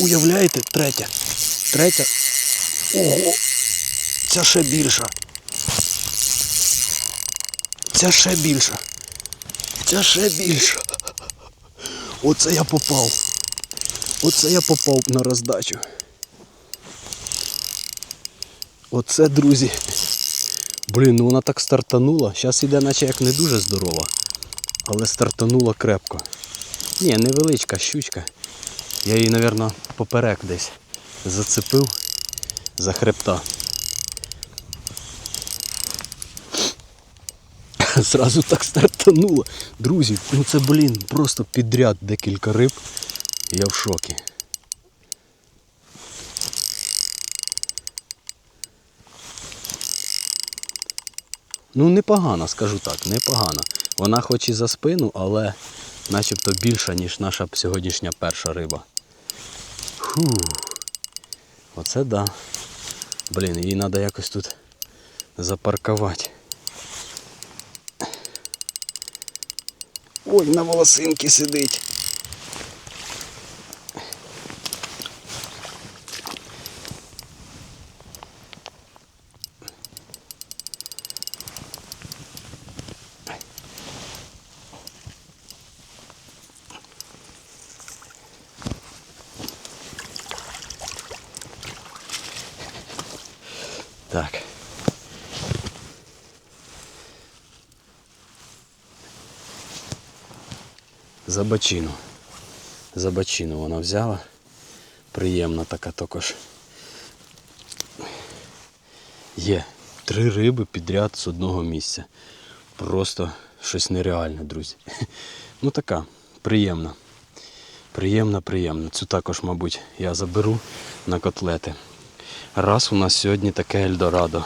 Уявляєте, третя. Третя. Ого! Ця ще більша. Ця ще більша. Ця ще більша. Оце я попав. Оце я попав на роздачу. Оце, друзі. Блін, ну вона так стартанула. Зараз іде наче як не дуже здорова. Але стартанула крепко. Ні, невеличка щучка. Я її, мабуть, поперек десь зацепив за хребта. Зразу так стартануло. Друзі, ну це, блін, просто підряд декілька риб. Я в шокі. Ну, непогано, скажу так, непогано. Вона хоч і за спину, але начебто більша, ніж наша сьогоднішня перша риба. Фу. Оце да. Блін, її треба якось тут запаркувати. Ой, на волосинки сидить. Так. За бачину. За бачину вона взяла. Приємна така також. Є три риби підряд з одного місця. Просто щось нереальне, друзі. Ну така, приємна. Приємна, приємна. Цю також, мабуть, я заберу на котлети. Раз у нас сьогодні таке Ельдорадо.